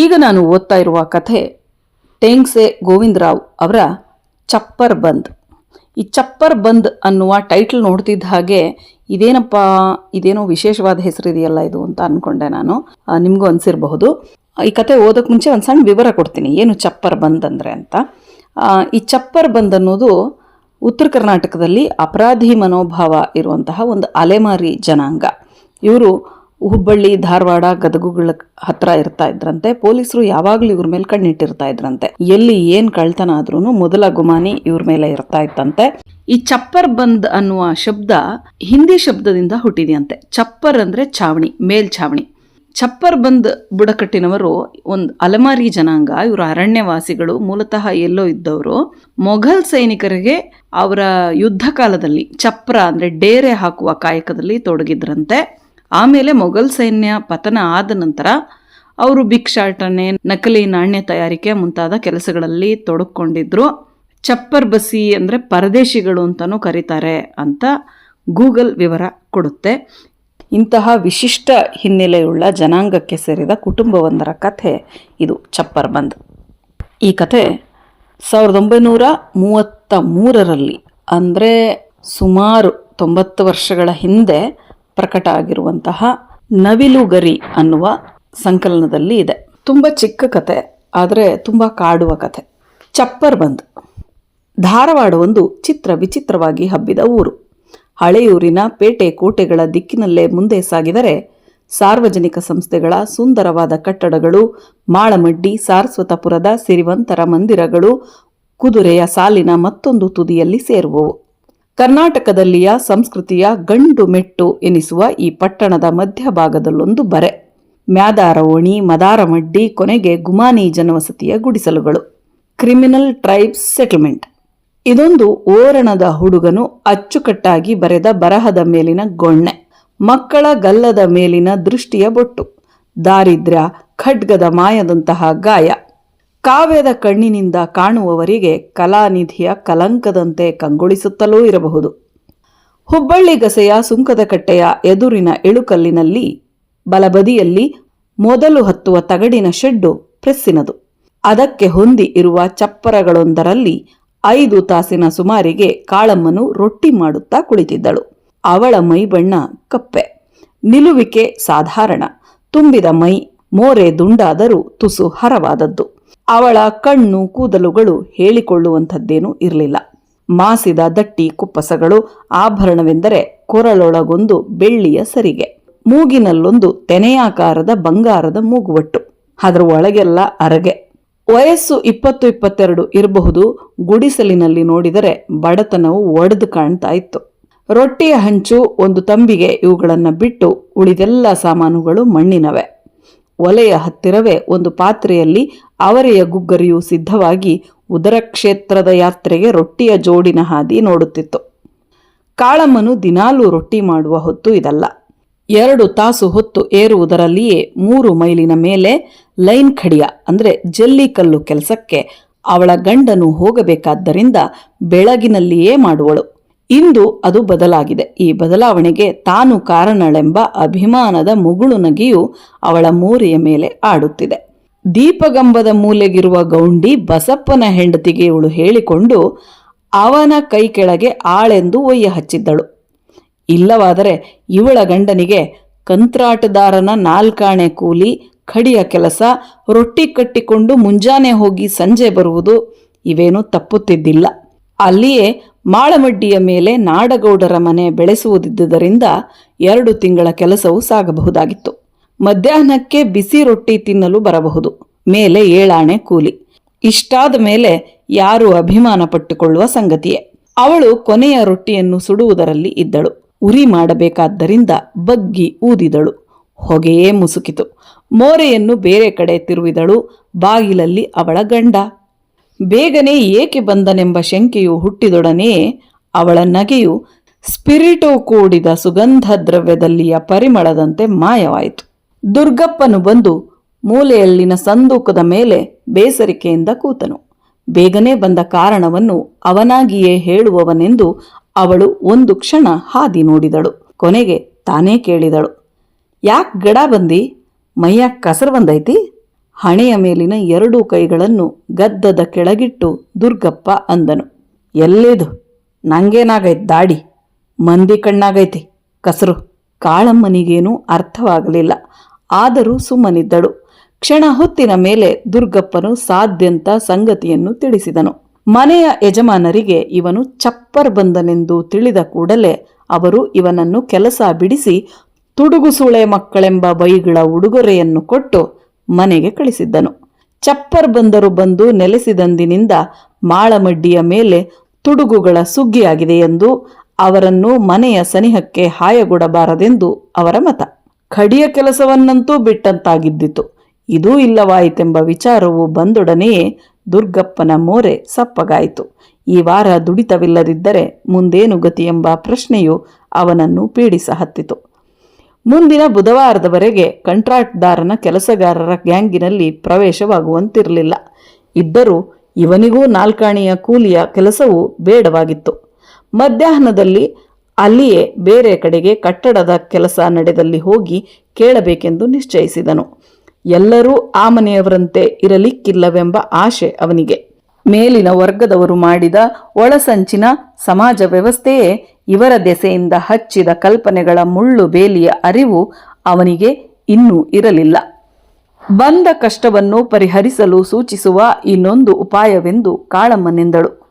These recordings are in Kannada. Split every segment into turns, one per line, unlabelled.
ಈಗ ನಾನು ಓದ್ತಾ ಇರುವ ಕಥೆ ಟೇಂಗ್ಸೆ ಗೋವಿಂದರಾವ್ ಅವರ ಚಪ್ಪರ್ ಬಂದ್. ಈ ಚಪ್ಪರ್ ಬಂದ್ ಅನ್ನುವ ಟೈಟಲ್ ನೋಡ್ತಿದ್ದ ಹಾಗೆ ಇದೇನಪ್ಪ, ಇದೇನೋ ವಿಶೇಷವಾದ ಹೆಸರಿದೆಯಲ್ಲ ಇದು ಅಂತ ಅಂದ್ಕೊಂಡೆ ನಾನು. ನಿಮಗೂ ಅನಿಸಿರಬಹುದು. ಈ ಕತೆ ಓದೋಕೆ ಮುಂಚೆ ಒಂದು ಸಣ್ಣ ವಿವರ ಕೊಡ್ತೀನಿ. ಏನು ಚಪ್ಪರ್ ಬಂದ್ ಅಂದರೆ ಅಂತ. ಈ ಚಪ್ಪರ್ ಬಂದ್ ಅನ್ನೋದು ಉತ್ತರ ಕರ್ನಾಟಕದಲ್ಲಿ ಅಪರಾಧಿ ಮನೋಭಾವ ಇರುವಂತಹ ಒಂದು ಅಲೆಮಾರಿ ಜನಾಂಗ. ಇವರು ಹುಬ್ಬಳ್ಳಿ, ಧಾರವಾಡ ಗದಗುಗಳ ಹತ್ರ ಇರ್ತಾ ಇದ್ರಂತೆ. ಪೊಲೀಸರು ಯಾವಾಗಲೂ ಇವ್ರ ಮೇಲೆ ಕಣ್ಣಿಟ್ಟಿರ್ತಾ ಇದ್ರಂತೆ. ಎಲ್ಲಿ ಏನ್ ಕಳ್ತನ ಆದ್ರೂ ಮೊದಲ ಗುಮಾನಿ ಇವ್ರ ಮೇಲೆ ಇರ್ತಾ ಇತ್ತಂತೆ. ಈ ಚಪ್ಪರ್ ಬಂದ್ ಅನ್ನುವ ಶಬ್ದ ಹಿಂದಿ ಶಬ್ದದಿಂದ ಹುಟ್ಟಿದೆಯಂತೆ. ಚಪ್ಪರ್ ಅಂದ್ರೆ ಛಾವಣಿ ಮೇಲ್ಛಾವಣಿ ಚಪ್ಪರ್ ಬಂದ್ ಬುಡಕಟ್ಟಿನವರು ಒಂದು ಅಲಮಾರಿ ಜನಾಂಗ, ಇವರು ಅರಣ್ಯವಾಸಿಗಳು, ಮೂಲತಃ ಎಲ್ಲೋ ಇದ್ದವರು. ಮೊಘಲ್ ಸೈನಿಕರಿಗೆ ಅವರ ಯುದ್ಧ ಕಾಲದಲ್ಲಿ ಚಪ್ರ ಅಂದ್ರೆ ಡೇರೆ ಹಾಕುವ ಕಾಯಕದಲ್ಲಿ ತೊಡಗಿದ್ರಂತೆ. ಆಮೇಲೆ ಮೊಘಲ್ ಸೈನ್ಯ ಪತನ ಆದ ನಂತರ ಅವರು ಭಿಕ್ಷಾಟನೆ, ನಕಲಿ ನಾಣ್ಯ ತಯಾರಿಕೆ ಮುಂತಾದ ಕೆಲಸಗಳಲ್ಲಿ ತೊಡಕೊಂಡಿದ್ರು. ಚಪ್ಪರ್ ಬಸಿ ಅಂದರೆ ಪರದೇಶಿಗಳು ಅಂತಲೂ ಕರೀತಾರೆ ಅಂತ ಗೂಗಲ್ ವಿವರ ಕೊಡುತ್ತೆ. ಇಂತಹ ವಿಶಿಷ್ಟ ಹಿನ್ನೆಲೆಯುಳ್ಳ ಜನಾಂಗಕ್ಕೆ ಸೇರಿದ ಕುಟುಂಬವೊಂದರ ಕಥೆ ಇದು ಚಪ್ಪರ್ ಬಂದ್. ಈ ಕಥೆ ಸಾವಿರದ ಒಂಬೈನೂರ ಮೂವತ್ತ ಮೂರರಲ್ಲಿ ಅಂದರೆ ಸುಮಾರು ತೊಂಬತ್ತು ವರ್ಷಗಳ ಹಿಂದೆ ಪ್ರಕಟ ಆಗಿರುವಂತಹ ನವಿಲುಗರಿ ಅನ್ನುವ ಸಂಕಲನದಲ್ಲಿ ಇದೆ. ತುಂಬ ಚಿಕ್ಕ ಕತೆ, ಆದರೆ ತುಂಬ ಕಾಡುವ ಕಥೆ ಚಪ್ಪರ್ ಬಂದ್. ಧಾರವಾಡ ಒಂದು ಚಿತ್ರ ವಿಚಿತ್ರವಾಗಿ ಹಬ್ಬಿದ ಊರು. ಹಳೆಯೂರಿನ ಪೇಟೆ ಕೋಟೆಗಳ ದಿಕ್ಕಿನಲ್ಲೇ ಮುಂದೆ ಸಾಗಿದರೆ ಸಾರ್ವಜನಿಕ ಸಂಸ್ಥೆಗಳ ಸುಂದರವಾದ ಕಟ್ಟಡಗಳು, ಮಾಳಮಡ್ಡಿ, ಸಾರಸ್ವತಪುರದ ಸಿರಿವಂತರ ಮಂದಿರಗಳು, ಕುದುರೆಯ ಸಾಲಿನ ಮತ್ತೊಂದು ತುದಿಯಲ್ಲಿ ಸೇರುವವು. ಕರ್ನಾಟಕದಲ್ಲಿಯ ಸಂಸ್ಕೃತಿಯ ಗಂಡು ಮೆಟ್ಟು ಎನಿಸುವ ಈ ಪಟ್ಟಣದ ಮಧ್ಯಭಾಗದಲ್ಲೊಂದು ಬರೆ. ಮ್ಯಾದಾರ ಓಣಿ ಮದಾರಮಡ್ಡಿ, ಕೊನೆಗೆ ಗುಮಾನಿ ಜನವಸತಿಯ ಗುಡಿಸಲುಗಳು. Criminal tribes settlement. ಇದೊಂದು ಓರಣದ ಹುಡುಗನು ಅಚ್ಚುಕಟ್ಟಾಗಿ ಬರೆದ ಬರಹದ ಮೇಲಿನ ಗೊಣ್ಣೆ. ಮಕ್ಕಳ ಗಲ್ಲದ ಮೇಲಿನ ದೃಷ್ಟಿಯ ಬೊಟ್ಟು. ದಾರಿದ್ರ್ಯ, ಖಡ್ಗದ ಮಾಯದಂತಹ ಗಾಯ. ಕಾವ್ಯದ ಕಣ್ಣಿನಿಂದ ಕಾಣುವವರಿಗೆ ಕಲಾನಿಧಿಯ ಕಲಂಕದಂತೆ ಕಂಗೊಳಿಸುತ್ತಲೂ ಇರಬಹುದು. ಹುಬ್ಬಳ್ಳಿ ಗಸೆಯ ಸುಂಕದ ಕಟ್ಟೆಯ ಎದುರಿನ ಇಳುಕಲ್ಲಿನಲ್ಲಿ, ಬಲಬದಿಯಲ್ಲಿ ಮೊದಲು ಹತ್ತುವ ತಗಡಿನ ಶೆಡ್ಡು ಪ್ರೆಸ್ಸಿನದು. ಅದಕ್ಕೆ ಹೊಂದಿ ಇರುವ ಚಪ್ಪರಗಳೊಂದರಲ್ಲಿ ಐದು ತಾಸಿನ ಸುಮಾರಿಗೆ ಕಾಳಮ್ಮನು ರೊಟ್ಟಿ ಮಾಡುತ್ತಾ ಕುಳಿತಿದ್ದಳು. ಅವಳ ಮೈಬಣ್ಣ ಕಪ್ಪೆ. ನಿಲುವಿಕೆ ಸಾಧಾರಣ. ತುಂಬಿದ ಮೈ, ಮೋರೆ ದುಂಡಾದರೂ ತುಸು ಹರವಾದದ್ದು. ಅವಳ ಕಣ್ಣು ಕೂದಲುಗಳು ಹೇಳಿಕೊಳ್ಳುವಂಥದ್ದೇನೂ ಇರಲಿಲ್ಲ. ಮಾಸಿದ ದಟ್ಟಿ ಕುಪ್ಪಸಗಳು ಆಭರಣವೆಂದರೆ ಕೊರಳೊಳಗೊಂದು ಬೆಳ್ಳಿಯ ಸರಿಗೆ. ಮೂಗಿನಲ್ಲೊಂದು ತೆನೆಯಾಕಾರದ ಬಂಗಾರದ ಮೂಗುವಟ್ಟು. ಅದರ ಒಳಗೆಲ್ಲ ಅರಗೆ. ವಯಸ್ಸು ಇಪ್ಪತ್ತು ಇಪ್ಪತ್ತೆರಡು ಇರಬಹುದು. ಗುಡಿಸಲಿನಲ್ಲಿ ನೋಡಿದರೆ ಬಡತನವು ಒಡೆದು ಕಾಣ್ತಾ ಇತ್ತು. ರೊಟ್ಟಿಯ ಹಂಚು ಒಂದು ತಂಬಿಗೆ ಇವುಗಳನ್ನು ಬಿಟ್ಟು ಉಳಿದೆಲ್ಲ ಸಾಮಾನುಗಳು ಮಣ್ಣಿನವೆ. ಒಲೆಯ ಹತ್ತಿರವೇ ಒಂದು ಪಾತ್ರೆಯಲ್ಲಿ ಅವರೆಯ ಗುಗ್ಗರಿಯು ಸಿದ್ಧವಾಗಿ ಉದರ ಕ್ಷೇತ್ರದ ಯಾತ್ರೆಗೆ ರೊಟ್ಟಿಯ ಜೋಡಿನ ಹಾದಿ ನೋಡುತ್ತಿತ್ತು. ಕಾಳಮ್ಮನು ದಿನಾಲೂ ರೊಟ್ಟಿ ಮಾಡುವ ಹೊತ್ತು ಇದಲ್ಲ. ಎರಡು ತಾಸು ಹೊತ್ತು ಏರುವುದರಲ್ಲಿಯೇ ಮೂರು ಮೈಲಿನ ಮೇಲೆ ಲೈನ್ ಖಡಿಯ, ಅಂದರೆ ಜಲ್ಲಿಕಲ್ಲು ಕೆಲಸಕ್ಕೆ ಅವಳ ಗಂಡನು ಹೋಗಬೇಕಾದ್ದರಿಂದ ಬೆಳಗಿನಲ್ಲಿಯೇ ಮಾಡುವಳು. ಇಂದು ಅದು ಬದಲಾಗಿದೆ. ಈ ಬದಲಾವಣೆಗೆ ತಾನು ಕಾರಣಳೆಂಬ ಅಭಿಮಾನದ ಮುಗುಳು ನಗಿಯು ಅವಳ ಮೂರೆಯ ಮೇಲೆ ಆಡುತ್ತಿದೆ. ದೀಪಗಂಬದ ಮೂಲೆಗಿರುವ ಗೌಂಡಿ ಬಸಪ್ಪನ ಹೆಂಡತಿಗೆ ಇವಳು ಹೇಳಿಕೊಂಡು, ಅವನ ಕೈ ಕೆಳಗೆ ಆಳೆಂದು ಒಯ್ಯ ಹಚ್ಚಿದ್ದಳು. ಇಲ್ಲವಾದರೆ ಇವಳ ಗಂಡನಿಗೆ ಕಂತ್ರಾಟದಾರನ ನಾಲ್ಕಾಣೆ ಕೂಲಿ ಖಡಿಯ ಕೆಲಸ, ರೊಟ್ಟಿ ಕಟ್ಟಿಕೊಂಡು ಮುಂಜಾನೆ ಹೋಗಿ ಸಂಜೆ ಬರುವುದು, ಇವೇನೂ ತಪ್ಪುತ್ತಿದ್ದಿಲ್ಲ. ಅಲ್ಲಿಯೇ ಮಾಳಮಡ್ಡಿಯ ಮೇಲೆ ನಾಡಗೌಡರ ಮನೆ ಬೆಳೆಸುವುದಿದ್ದುದರಿಂದ ಎರಡು ತಿಂಗಳ ಕೆಲಸವು ಸಾಗಬಹುದಾಗಿತ್ತು. ಮಧ್ಯಾಹ್ನಕ್ಕೆ ಬಿಸಿ ರೊಟ್ಟಿ ತಿನ್ನಲು ಬರಬಹುದು. ಮೇಲೆ ಏಳಾಣೆ ಕೂಲಿ. ಇಷ್ಟಾದ ಮೇಲೆ ಯಾರು ಅಭಿಮಾನ ಪಟ್ಟುಕೊಳ್ಳುವ ಸಂಗತಿಯೇ. ಅವಳು ಕೊನೆಯ ರೊಟ್ಟಿಯನ್ನು ಸುಡುವುದರಲ್ಲಿ ಇದ್ದಳು. ಉರಿ ಮಾಡಬೇಕಾದ್ದರಿಂದ ಬಗ್ಗಿ ಊದಿದಳು. ಹೊಗೆಯೇ ಮುಸುಕಿತು. ಮೋರೆಯನ್ನು ಬೇರೆ ಕಡೆ ತಿರುವಿದಳು. ಬಾಗಿಲಲ್ಲಿ ಅವಳ ಗಂಡ. ಬೇಗನೆ ಏಕೆ ಬಂದನೆಂಬ ಶಂಕೆಯು ಹುಟ್ಟಿದೊಡನೆಯೇ ಅವಳ ನಗೆಯು ಸ್ಪಿರಿಟೋ ಕೂಡಿದ ಸುಗಂಧ ದ್ರವ್ಯದಲ್ಲಿಯ ಪರಿಮಳದಂತೆ ಮಾಯವಾಯಿತು. ದುರ್ಗಪ್ಪನು ಬಂದು ಮೂಲೆಯಲ್ಲಿನ ಸಂದೂಕದ ಮೇಲೆ ಬೇಸರಿಕೆಯಿಂದ ಕೂತನು. ಬೇಗನೆ ಬಂದ ಕಾರಣವನ್ನು ಅವನಾಗಿಯೇ ಹೇಳುವವನೆಂದು ಅವಳು ಒಂದು ಕ್ಷಣ ಹಾದಿ ನೋಡಿದಳು. ಕೊನೆಗೆ ತಾನೇ ಕೇಳಿದಳು. ಯಾಕೆ ಗಡ ಬಂದಿ? ಮೈಯ ಕಸರು ಬಂದೈತಿ? ಹಣೆಯ ಮೇಲಿನ ಎರಡೂ ಕೈಗಳನ್ನು ಗದ್ದದ ಕೆಳಗಿಟ್ಟು, ದುರ್ಗಪ್ಪ ಅಂದನು. ಎಲ್ಲಿದು? ನಂಗೇನಾಗೈತೆ? ದಾಡಿ, ಮಂದಿ ಕಣ್ಣಾಗೈತಿ, ಕಸರು. ಕಾಳಮ್ಮನಿಗೇನೂ ಅರ್ಥವಾಗಲಿಲ್ಲ. ಆದರೂ ಸುಮ್ಮನಿದ್ದಳು. ಕ್ಷಣ ಹೊತ್ತಿನ ಮೇಲೆ ದುರ್ಗಪ್ಪನು ಸಾಧ್ಯಂತ ಸಂಗತಿಯನ್ನು ತಿಳಿಸಿದನು. ಮನೆಯ ಯಜಮಾನರಿಗೆ ಇವನು ಚಪ್ಪರ್ ಬಂದನೆಂದು ತಿಳಿದ ಕೂಡಲೇ ಅವರು ಇವನನ್ನು ಕೆಲಸ ಬಿಡಿಸಿ ತುಡುಗುಸುಳೆ ಮಕ್ಕಳೆಂಬ ಬೈಗಳ ಉಡುಗೊರೆಯನ್ನು ಕೊಟ್ಟು ಮನೆಗೆ ಕಳಿಸಿದ್ದನು. ಚಪ್ಪರ್ ಬಂದರು ಬಂದು ನೆಲೆಸಿದಂದಿನಿಂದ ಮಾಳಮಡ್ಡಿಯ ಮೇಲೆ ತುಡುಗುಗಳ ಸುಗ್ಗಿಯಾಗಿದೆ ಎಂದು ಅವರನ್ನು ಮನೆಯ ಸನಿಹಕ್ಕೆ ಹಾಯಗೊಡಬಾರದೆಂದು ಅವರ ಮತ. ಖಡಿಯ ಕೆಲಸವನ್ನಂತೂ ಬಿಟ್ಟಂತಾಗಿದ್ದಿತು. ಇದೂ ಇಲ್ಲವಾಯಿತೆಂಬ ವಿಚಾರವು ಬಂದೊಡನೆಯೇ ದುರ್ಗಪ್ಪನ ಮೋರೆ ಸಪ್ಪಗಾಯಿತು. ಈ ವಾರ ದುಡಿತವಿಲ್ಲದಿದ್ದರೆ ಮುಂದೇನು ಗತಿ ಎಂಬ ಪ್ರಶ್ನೆಯು ಅವನನ್ನು ಪೀಡಿಸಹತ್ತಿತು ಮುಂದಿನ ಬುಧವಾರದವರೆಗೆ ಕಂಟ್ರಾಕ್ಟ್ದಾರನ ಕೆಲಸಗಾರರ ಗ್ಯಾಂಗಿನಲ್ಲಿ ಪ್ರವೇಶವಾಗುವಂತಿರಲಿಲ್ಲ. ಇದ್ದರೂ ಇವನಿಗೂ ನಾಲ್ಕಾಣಿಯ ಕೂಲಿಯ ಕೆಲಸವು ಬೇಡವಾಗಿತ್ತು. ಮಧ್ಯಾಹ್ನದಲ್ಲಿ ಅಲ್ಲಿಯೇ ಬೇರೆ ಕಡೆಗೆ ಕಟ್ಟಡದ ಕೆಲಸ ನಡೆದಲ್ಲಿ ಹೋಗಿ ಕೇಳಬೇಕೆಂದು ನಿಶ್ಚಯಿಸಿದನು. ಎಲ್ಲರೂ ಆ ಮನೆಯವರಂತೆ ಇರಲಿಕ್ಕಿಲ್ಲವೆಂಬ ಆಶೆ ಅವನಿಗೆ. ಮೇಲಿನ ವರ್ಗದವರು ಮಾಡಿದ ಒಳಸಂಚಿನ ಸಮಾಜ ವ್ಯವಸ್ಥೆಯೇ ಇವರ ದೆಸೆಯಿಂದ ಹಚ್ಚಿದ ಕಲ್ಪನೆಗಳ ಮುಳ್ಳು ಬೇಲಿಯ ಅರಿವು ಅವನಿಗೆ ಇನ್ನೂ ಇರಲಿಲ್ಲ. ಬಂದ ಕಷ್ಟವನ್ನು ಪರಿಹರಿಸಲು ಸೂಚಿಸುವ ಇನ್ನೊಂದು ಉಪಾಯವೆಂದು ಕಾಳಮ್ಮನೆಂದಳು.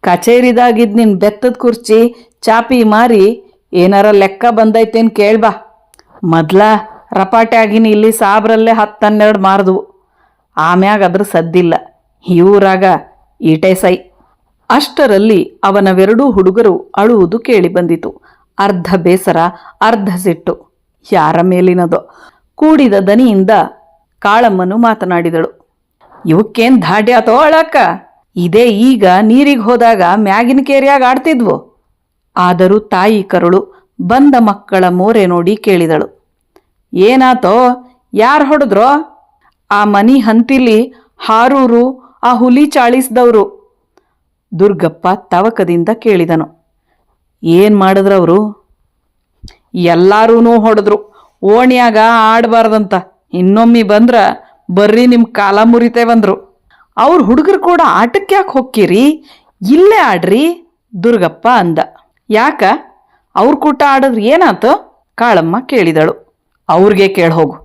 ಕಚೇರಿದಾಗಿದ್ ನಿನ್ ಬೆತ್ತದ ಕುರ್ಚಿ, ಚಾಪಿ ಮಾರಿ, ಏನಾರ ಲೆಕ್ಕ ಬಂದೈತೇನು ಕೇಳ್ಬಾ. ಮೊದ್ಲ ರಪಾಟೆ ಆಗಿನಿ ಇಲ್ಲಿ ಸಾಬ್ರಲ್ಲೇ ಹತ್ತನ್ನೆರಡು ಮಾರ್ದವು. ಆಮ್ಯಾಗ ಅದ್ರ ಸದ್ದಿಲ್ಲ. ಇವರಾಗ ಈಟೆ ಸೈ. ಅಷ್ಟರಲ್ಲಿ ಅವನವೆರಡೂ ಹುಡುಗರು ಅಳುವುದು ಕೇಳಿಬಂದಿತು. ಅರ್ಧ ಬೇಸರ, ಅರ್ಧ ಸಿಟ್ಟು. ಯಾರ ಮೇಲಿನದೋ? ಕೂಡಿದ ದನಿಯಿಂದ ಕಾಳಮ್ಮನು ಮಾತನಾಡಿದಳು. ಇವಕ್ಕೇನ್ ಧಾಡ್ಯಾತೋ ಅಳಕ್ಕ ಇದೇ ಈಗ ನೀರಿಗೆ ಹೋದಾಗ ಮ್ಯಾಗಿನ ಕೇರಿಯಾಗ ಆಡ್ತಿದ್ವು. ಆದರೂ ತಾಯಿ ಕರುಳು ಬಂದ ಮಕ್ಕಳ ಮೋರೆ ನೋಡಿ ಕೇಳಿದಳು. ಏನಾತೋ? ಯಾರು ಹೊಡೆದ್ರೋ? ಆ ಮನಿ ಹಂತಿಲಿ ಹಾರೂರು, ಆ ಹುಲಿ ಚಾಳಿಸ್ದವ್ರು. ದುರ್ಗಪ್ಪ ತವಕದಿಂದ ಕೇಳಿದನು. ಏನ್ ಮಾಡಿದ್ರವರು ಎಲ್ಲಾರೂ ಹೊಡೆದ್ರು. ಓಣಿಯಾಗ ಆಡಬಾರ್ದಂತ. ಇನ್ನೊಮ್ಮೆ ಬಂದ್ರ ಬರ್ರಿ ನಿಮ್ಮ ಕಾಲ ಮುರಿತೇವಂದ್ರು ಅವ್ರ ಹುಡುಗರು ಕೂಡ ಆಟಕ್ಕೆ ಯಾಕೆ ಹೊಕ್ಕಿರಿ? ಇಲ್ಲೇ ಆಡ್ರಿ, ದುರ್ಗಪ್ಪ ಅಂದ. ಯಾಕ? ಅವ್ರ ಕೂಟ ಆಡಿದ್ರೆ ಏನಾತು? ಕಾಳಮ್ಮ ಕೇಳಿದಳು. ಅವ್ರಿಗೆ ಕೇಳ್ಹೋಗು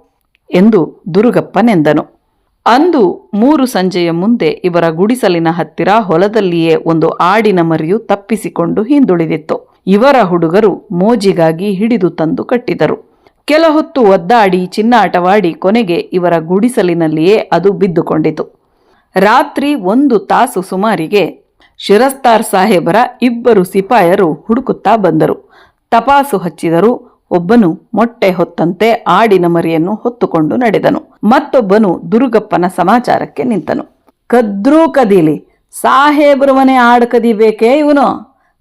ಎಂದು ದುರ್ಗಪ್ಪನೆಂದನು ಅಂದು ಮೂರು ಸಂಜೆಯ ಮುಂದೆ ಇವರ ಗುಡಿಸಲಿನ ಹತ್ತಿರ ಹೊಲದಲ್ಲಿಯೇ ಒಂದು ಆಡಿನ ಮರಿಯು ತಪ್ಪಿಸಿಕೊಂಡು ಹಿಂದುಳಿದಿತ್ತು. ಇವರ ಹುಡುಗರು ಮೋಜಿಗಾಗಿ ಹಿಡಿದು ತಂದು ಕಟ್ಟಿದರು. ಕೆಲ ಹೊತ್ತು ಒದ್ದಾಡಿ ಚಿನ್ನಾಟವಾಡಿ ಕೊನೆಗೆ ಇವರ ಗುಡಿಸಲಿನಲ್ಲಿಯೇ ಅದು ಬಿದ್ದುಕೊಂಡಿತು. ರಾತ್ರಿ ಒಂದು ತಾಸು ಸುಮಾರಿಗೆ ಶಿರಸ್ತಾರ್ ಸಾಹೇಬರ ಇಬ್ಬರು ಸಿಪಾಯರು ಹುಡುಕುತ್ತಾ ಬಂದರು. ತಪಾಸು ಹಚ್ಚಿದರು. ಒಬ್ಬನು ಮೊಟ್ಟೆ ಹೊತ್ತಂತೆ ಆಡಿನ ಮರಿಯನ್ನು ಹೊತ್ತುಕೊಂಡು ನಡೆದನು. ಮತ್ತೊಬ್ಬನು ದುರುಗಪ್ಪನ ಸಮಾಚಾರಕ್ಕೆ ನಿಂತನು. ಕದ್ರೂ ಕದೀಲಿ ಸಾಹೇಬ್ರ ಮನೆ ಆಡು ಕದಿಬೇಕೇ ಇವನು?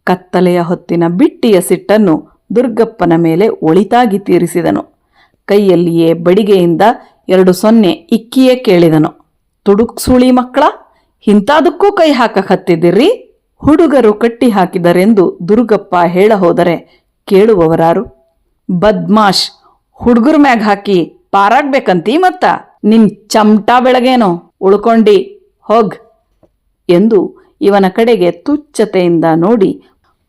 ಕತ್ತಲೆಯ ಹೊತ್ತಿನ ಬಿಟ್ಟಿಯ ಸಿಟ್ಟನ್ನು ದುರ್ಗಪ್ಪನ ಮೇಲೆ ಒಳಿತಾಗಿ ತೀರಿಸಿದನು. ಕೈಯಲ್ಲಿಯೇ ಬಡಿಗೆಯಿಂದ ಎರಡು ಸೊನ್ನೆ ಇಕ್ಕಿಯೇ ಕೇಳಿದನು. ತುಡುಕ್ ಸುಳಿ ಮಕ್ಕಳ, ಇಂಥದಕ್ಕೂ ಕೈ ಹಾಕಕ್ ಹತ್ತಿದ್ದೀರಿ? ಹುಡುಗರು ಕಟ್ಟಿ ಹಾಕಿದರೆಂದು ದುರ್ಗಪ್ಪ ಹೇಳ ಹೋದರೆ ಕೇಳುವವರಾರು. ಬದ್ಮಾಶ್, ಹುಡುಗರ ಮ್ಯಾಗ ಹಾಕಿ ಪಾರಾಗ್ಬೇಕಂತೀ ಮತ್ತ ನಿನ್ ಚಮಟಾ ಬೆಳಗೇನೋ ಉಳ್ಕೊಂಡಿ, ಹೋಗ್ ಎಂದು ಇವನ ಕಡೆಗೆ ತುಚ್ಛತೆಯಿಂದ ನೋಡಿ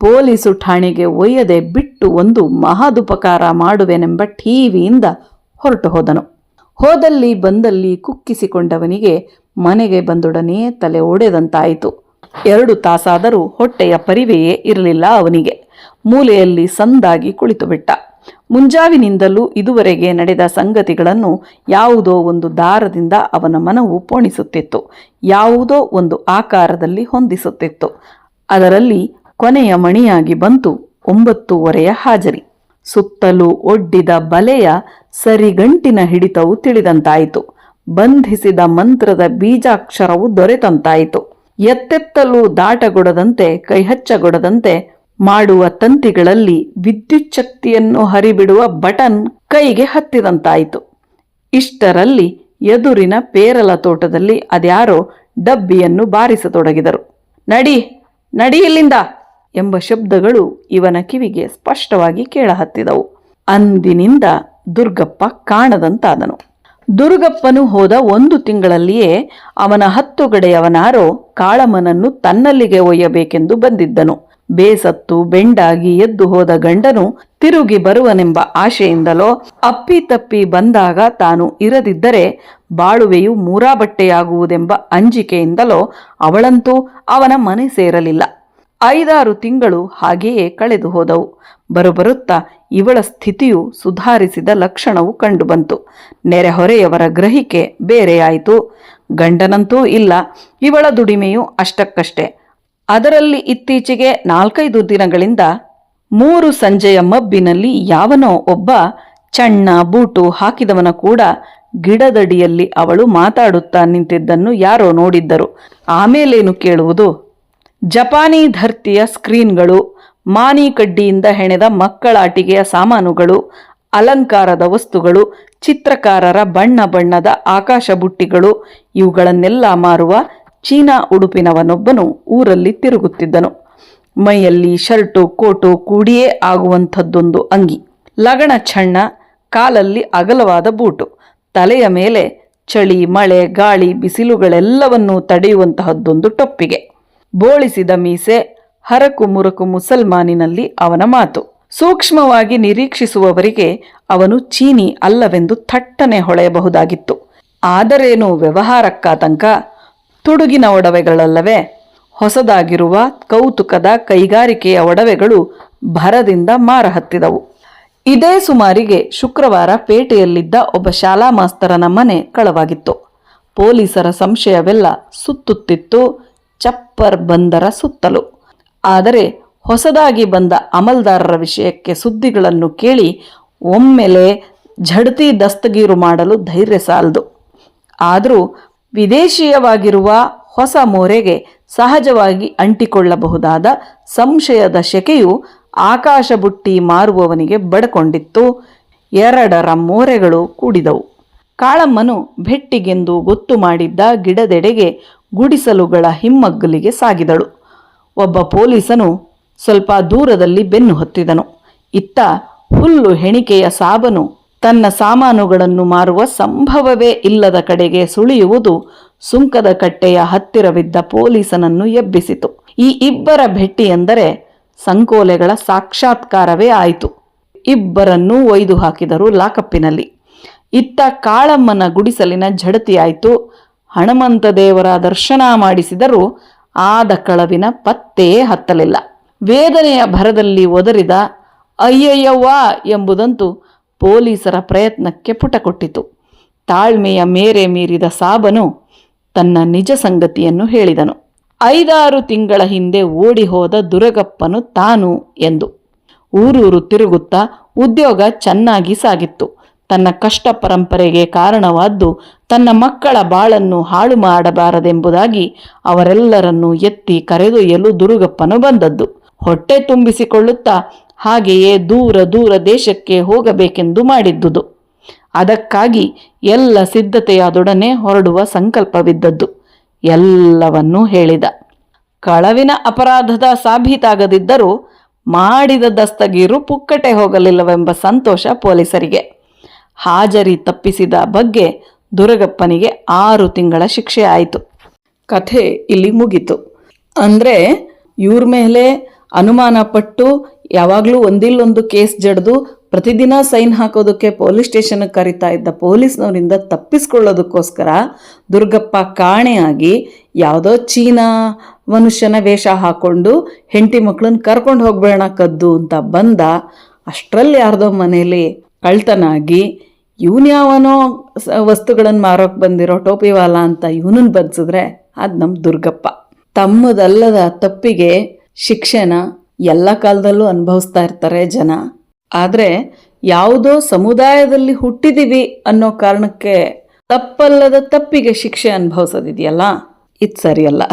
ಪೊಲೀಸು ಠಾಣೆಗೆ ಒಯ್ಯದೆ ಬಿಟ್ಟು ಒಂದು ಮಹಾದುಪಕಾರ ಮಾಡುವೆನೆಂಬ ಠೀವಿಯಿಂದ ಹೊರಟು ಹೋದನು. ಹೋದಲ್ಲಿ ಬಂದಲ್ಲಿ ಕುಕ್ಕಿಸಿಕೊಂಡವನಿಗೆ ಮನೆಗೆ ಬಂದೊಡನೆ ತಲೆ ಒಡೆದಂತಾಯಿತು. ಎರಡು ತಾಸಾದರೂ ಹೊಟ್ಟೆಯ ಪರಿವೆಯೇ ಇರಲಿಲ್ಲ ಅವನಿಗೆ. ಮೂಲೆಯಲ್ಲಿ ಸಂದಾಗಿ ಕುಳಿತುಬಿಟ್ಟ. ಮುಂಜಾವಿನಿಂದಲೂ ಇದುವರೆಗೆ ನಡೆದ ಸಂಗತಿಗಳನ್ನು ಯಾವುದೋ ಒಂದು ದಾರದಿಂದ ಅವನ ಮನವು ಪೋಣಿಸುತ್ತಿತ್ತು, ಯಾವುದೋ ಒಂದು ಆಕಾರದಲ್ಲಿ ಹೊಂದಿಸುತ್ತಿತ್ತು. ಅದರಲ್ಲಿ ಕೊನೆಯ ಮಣಿಯಾಗಿ ಬಂತು ಒಂಬತ್ತೂವರೆಯ ಹಾಜರಿ. ಸುತ್ತಲೂ ಒಡ್ಡಿದ ಬಲೆಯ ಸರಿಗಂಟಿನ ಹಿಡಿತವು ತಿಳಿದಂತಾಯಿತು. ಬಂಧಿಸಿದ ಮಂತ್ರದ ಬೀಜಾಕ್ಷರವು ದೊರೆತಂತಾಯಿತು. ಎತ್ತೆತ್ತಲು ದಾಟಗೊಡದಂತೆ, ಕೈಹಚ್ಚಗೊಡದಂತೆ ಮಾಡುವ ತಂತಿಗಳಲ್ಲಿ ವಿದ್ಯುತ್ ಶಕ್ತಿಯನ್ನು ಹರಿಬಿಡುವ ಬಟನ್ ಕೈಗೆ ಹತ್ತಿದಂತಾಯಿತು. ಇಷ್ಟರಲ್ಲಿ ಎದುರಿನ ಪೇರಲ ತೋಟದಲ್ಲಿ ಅದ್ಯಾರೋ ಡಬ್ಬಿಯನ್ನು ಬಾರಿಸತೊಡಗಿದರು. ನಡಿ ನಡಿ ಇಲ್ಲಿಂದ! ಎಂಬ ಶಬ್ದಗಳು ಇವನ ಕಿವಿಗೆ ಸ್ಪಷ್ಟವಾಗಿ ಕೇಳಹತ್ತಿದವು. ಅಂದಿನಿಂದ ದುರ್ಗಪ್ಪ ಕಾಣದಂತಾದನು. ದುರ್ಗಪ್ಪನು ಹೋದ ಒಂದು ತಿಂಗಳಲ್ಲಿಯೇ ಅವನ ಹತ್ತು ಗಡೆಯವನಾರೋ ಕಾಳಮ್ಮನನ್ನು ತನ್ನಲ್ಲಿಗೆ ಒಯ್ಯಬೇಕೆಂದು ಬಂದಿದ್ದನು. ಬೇಸತ್ತು ಬೆಂಡಾಗಿ ಎದ್ದು ಹೋದ ಗಂಡನು ತಿರುಗಿ ಬರುವನೆಂಬ ಆಶೆಯಿಂದಲೋ ಅಪ್ಪಿತಪ್ಪಿ ಬಂದಾಗ ತಾನು ಇರದಿದ್ದರೆ ಬಾಳುವೆಯು ಮೂರಾಬಟ್ಟೆಯಾಗುವುದೆಂಬ ಅಂಜಿಕೆಯಿಂದಲೋ ಅವಳಂತೂ ಅವನ ಮನೆ ಸೇರಲಿಲ್ಲ. ಐದಾರು ತಿಂಗಳು ಹಾಗೆಯೇ ಕಳೆದು ಹೋದವು. ಬರುಬರುತ್ತಾ ಇವಳ ಸ್ಥಿತಿಯು ಸುಧಾರಿಸಿದ ಲಕ್ಷಣವು ಕಂಡುಬಂತು. ನೆರೆಹೊರೆಯವರ ಗ್ರಹಿಕೆ ಬೇರೆಯಾಯಿತು. ಗಂಡನಂತೂ ಇಲ್ಲ, ಇವಳ ದುಡಿಮೆಯು ಅಷ್ಟಕ್ಕಷ್ಟೇ. ಅದರಲ್ಲಿ ಇತ್ತೀಚೆಗೆ ನಾಲ್ಕೈದು ದಿನಗಳಿಂದ ಮೂರು ಸಂಜೆಯ ಮಬ್ಬಿನಲ್ಲಿ ಯಾವನೋ ಒಬ್ಬ ಚಣ್ಣ ಬೂಟು ಹಾಕಿದವನ ಕೂಡ ಗಿಡದಡಿಯಲ್ಲಿ ಅವಳು ಮಾತಾಡುತ್ತಾ ನಿಂತಿದ್ದನ್ನು ಯಾರೋ ನೋಡಿದ್ದರು. ಆಮೇಲೇನು ಕೇಳುವುದು? ಜಪಾನಿ ಧರ್ತಿಯ ಸ್ಕ್ರೀನ್ಗಳು ಮಾನಿ ಕಡ್ಡಿಯಿಂದ ಹೆಣೆದ ಮಕ್ಕಳಾಟಿಕೆಯ ಸಾಮಾನುಗಳು, ಅಲಂಕಾರದ ವಸ್ತುಗಳು, ಚಿತ್ರಕಾರರ ಬಣ್ಣ ಬಣ್ಣದ ಆಕಾಶ ಬುಟ್ಟಿಗಳು ಇವುಗಳನ್ನೆಲ್ಲ ಮಾರುವ ಚೀನಾ ಉಡುಪಿನವನೊಬ್ಬನು ಊರಲ್ಲಿ ತಿರುಗುತ್ತಿದ್ದನು. ಮೈಯಲ್ಲಿ ಶರ್ಟು, ಕೋಟು ಕೂಡಿಯೇ ಆಗುವಂಥದ್ದೊಂದು ಅಂಗಿ. ಲಗಣ ಛಣ್ಣ, ಕಾಲಲ್ಲಿ ಅಗಲವಾದ ಬೂಟು. ತಲೆಯ ಮೇಲೆ ಚಳಿ, ಮಳೆ, ಗಾಳಿ, ಬಿಸಿಲುಗಳೆಲ್ಲವನ್ನೂ ತಡೆಯುವಂತಹದ್ದೊಂದು ಟೊಪ್ಪಿಗೆ. ಬೋಳಿಸಿದ ಮೀಸೆ, ಹರಕು ಮುರಕು ಮುಸಲ್ಮಾನಿನಲ್ಲಿ ಅವನ ಮಾತು. ಸೂಕ್ಷ್ಮವಾಗಿ ನಿರೀಕ್ಷಿಸುವವರಿಗೆ ಅವನು ಚೀನಿ ಅಲ್ಲವೆಂದು ಥಟ್ಟನೆ ಹೊಳೆಯಬಹುದಾಗಿತ್ತು. ಆದರೇನು ವ್ಯವಹಾರಕ್ಕಾತಂಕ? ತುಡುಗಿನ ಒಡವೆಗಳಲ್ಲವೇ? ಹೊಸದಾಗಿರುವ ಕೌತುಕದ ಕೈಗಾರಿಕೆಯ ಒಡವೆಗಳು ಭರದಿಂದ ಮಾರಹತ್ತಿದವು. ಇದೇ ಸುಮಾರಿಗೆ ಶುಕ್ರವಾರ ಪೇಟೆಯಲ್ಲಿದ್ದ ಒಬ್ಬ ಶಾಲಾ ಮಾಸ್ತರನ ಮನೆ ಕಳವಾಗಿತ್ತು. ಪೊಲೀಸರ ಸಂಶಯವೆಲ್ಲ ಸುತ್ತುತ್ತಿತ್ತು, ಚಪ್ಪರ್ ಬಂದರ ಸುತ್ತಲೂ. ಆದರೆ ಹೊಸದಾಗಿ ಬಂದ ಅಮಲ್ದಾರರ ವಿಷಯಕ್ಕೆ ಸುದ್ದಿಗಳನ್ನು ಕೇಳಿ ಒಮ್ಮೆಲೆ ಝಡ್ತಿ ದಸ್ತಗೀರು ಮಾಡಲು ಧೈರ್ಯ ಸಾಲದು. ಆದರೂ ವಿದೇಶೀಯವಾಗಿರುವ ಹೊಸ ಮೋರೆಗೆ ಸಹಜವಾಗಿ ಅಂಟಿಕೊಳ್ಳಬಹುದಾದ ಸಂಶಯದ ಶೆಕೆಯು ಆಕಾಶ ಬುಟ್ಟಿ ಮಾರುವವನಿಗೆ ಬಡಕೊಂಡಿತ್ತು. ಎರಡರ ಮೋರೆಗಳು ಕೂಡಿದವು. ಕಾಳಮ್ಮನು ಭೆಟ್ಟಿಗೆಂದು ಗೊತ್ತು ಮಾಡಿದ್ದ ಗಿಡದೆಡೆಗೆ ಗುಡಿಸಲುಗಳ ಹಿಮ್ಮಗ್ಗಲಿಗೆ ಸಾಗಿದಳು. ಒಬ್ಬ ಪೊಲೀಸನು ಸ್ವಲ್ಪ ದೂರದಲ್ಲಿ ಬೆನ್ನು ಹೊತ್ತಿದನು. ಇತ್ತ ಹುಲ್ಲು ಹೆಣಿಕೆಯ ಸಾಬನು ತನ್ನ ಸಾಮಾನುಗಳನ್ನು ಮಾರುವ ಸಂಭವವೇ ಇಲ್ಲದ ಕಡೆಗೆ ಸುಳಿಯುವುದು ಸುಂಕದ ಕಟ್ಟೆಯ ಹತ್ತಿರವಿದ್ದ ಪೊಲೀಸನನ್ನು ಎಬ್ಬಿಸಿತು. ಈ ಇಬ್ಬರ ಭೆಟ್ಟಿ ಎಂದರೆ ಸಂಕೋಲೆಗಳ ಸಾಕ್ಷಾತ್ಕಾರವೇ ಆಯಿತು. ಇಬ್ಬರನ್ನೂ ಒಯ್ದು ಹಾಕಿದರು ಲಾಕಪ್ಪಿನಲ್ಲಿ. ಇತ್ತ ಕಾಳಮ್ಮನ ಗುಡಿಸಲಿನ ಝಡತಿಯಾಯಿತು ಹನುಮಂತ ದೇವರ ದರ್ಶನ ಮಾಡಿಸಿದರೂ ಆದ ಕಳವಿನ ಪತ್ತೆಯೇ ಹತ್ತಲಿಲ್ಲ. ವೇದನೆಯ ಭರದಲ್ಲಿ ಒದರಿದ ಅಯ್ಯಯ್ಯವ್ವ ಎಂಬುದಂತೂ ಪೊಲೀಸರ ಪ್ರಯತ್ನಕ್ಕೆ ಪುಟ ಕೊಟ್ಟಿತು. ತಾಳ್ಮೆಯ ಮೇರೆ ಮೀರಿದ ಸಾಬನು ತನ್ನ ನಿಜ ಸಂಗತಿಯನ್ನು ಹೇಳಿದನು. ಐದಾರು ತಿಂಗಳ ಹಿಂದೆ ಓಡಿ ಹೋದ ದುರಗಪ್ಪನು ತಾನು ಎಂದು. ಊರೂರು ತಿರುಗುತ್ತಾ ಉದ್ಯೋಗ ಚೆನ್ನಾಗಿ ಸಾಗಿತ್ತು. ತನ್ನ ಕಷ್ಟ ಪರಂಪರೆಗೆ ಕಾರಣವಾದ್ದು ತನ್ನ ಮಕ್ಕಳ ಬಾಳನ್ನು ಹಾಳು ಮಾಡಬಾರದೆಂಬುದಾಗಿ ಅವರೆಲ್ಲರನ್ನು ಎತ್ತಿ ಕರೆದೊಯ್ಯಲು ದುರುಗಪ್ಪನು ಬಂದದ್ದು. ಹೊಟ್ಟೆ ತುಂಬಿಸಿಕೊಳ್ಳುತ್ತಾ ಹಾಗೆಯೇ ದೂರ ದೂರ ದೇಶಕ್ಕೆ ಹೋಗಬೇಕೆಂದು ಮಾಡಿದ್ದುದು. ಅದಕ್ಕಾಗಿ ಎಲ್ಲ ಸಿದ್ಧತೆಯಾದೊಡನೆ ಹೊರಡುವ ಸಂಕಲ್ಪವಿದ್ದದ್ದು, ಎಲ್ಲವನ್ನೂ ಹೇಳಿದ. ಕಳವಿನ ಅಪರಾಧದ ಸಾಬೀತಾಗದಿದ್ದರೂ ಮಾಡಿದ ದಸ್ತಗೀರು ಪುಕ್ಕಟೆ ಹೋಗಲಿಲ್ಲವೆಂಬ ಸಂತೋಷ ಪೊಲೀಸರಿಗೆ. ಹಾಜರಿ ತಪ್ಪಿಸಿದ ಬಗ್ಗೆ ದುರಗಪ್ಪನಿಗೆ ಆರು ತಿಂಗಳ ಶಿಕ್ಷೆ ಆಯಿತು. ಕಥೆ ಇಲ್ಲಿ ಮುಗಿತು. ಅಂದರೆ ಇವ್ರ ಮೇಲೆ ಅನುಮಾನ ಪಟ್ಟು ಯಾವಾಗಲೂ ಒಂದಿಲ್ಲೊಂದು ಕೇಸ್ ಜಡ್ದು ಪ್ರತಿದಿನ ಸೈನ್ ಹಾಕೋದಕ್ಕೆ ಪೊಲೀಸ್ ಸ್ಟೇಷನ್ಗೆ ಕರಿತಾ ಇದ್ದ ಪೊಲೀಸ್ನವರಿಂದ ತಪ್ಪಿಸ್ಕೊಳ್ಳೋದಕ್ಕೋಸ್ಕರ ದುರ್ಗಪ್ಪ ಕಾಣೆಯಾಗಿ ಯಾವುದೋ ಚೀನಾ ಮನುಷ್ಯನ ವೇಷ ಹಾಕ್ಕೊಂಡು ಹೆಂಡತಿ ಮಕ್ಕಳನ್ನ ಕರ್ಕೊಂಡು ಹೋಗ್ಬೇಡ ಕದ್ದು ಅಂತ ಬಂದ ಅಷ್ಟರಲ್ಲಿ ಯಾರ್ದೋ ಮನೇಲಿ ಕಳ್ತನಾಗಿ ಇವನು ಯಾವನೋ ವಸ್ತುಗಳನ್ನು ಮಾರೋಕೆ ಬಂದಿರೋ ಟೋಪಿವಾಲ ಅಂತ ಇವನನ್ನು ಬಂದಿಸಿದ್ರೆ ಅದು ನಮ್ಮ ದುರ್ಗಪ್ಪ. ತಮ್ಮದಲ್ಲದ ತಪ್ಪಿಗೆ ಶಿಕ್ಷೆನ ಎಲ್ಲ ಕಾಲದಲ್ಲೂ ಅನುಭವಿಸ್ತಾ ಇರ್ತಾರೆ ಜನ. ಆದರೆ ಯಾವುದೋ ಸಮುದಾಯದಲ್ಲಿ ಹುಟ್ಟಿದೀವಿ ಅನ್ನೋ ಕಾರಣಕ್ಕೆ ತಪ್ಪಲ್ಲದ ತಪ್ಪಿಗೆ ಶಿಕ್ಷೆ ಅನುಭವಿಸೋದಿದೆಯಲ್ಲ? ಇದು ಸರಿಯಲ್ಲ.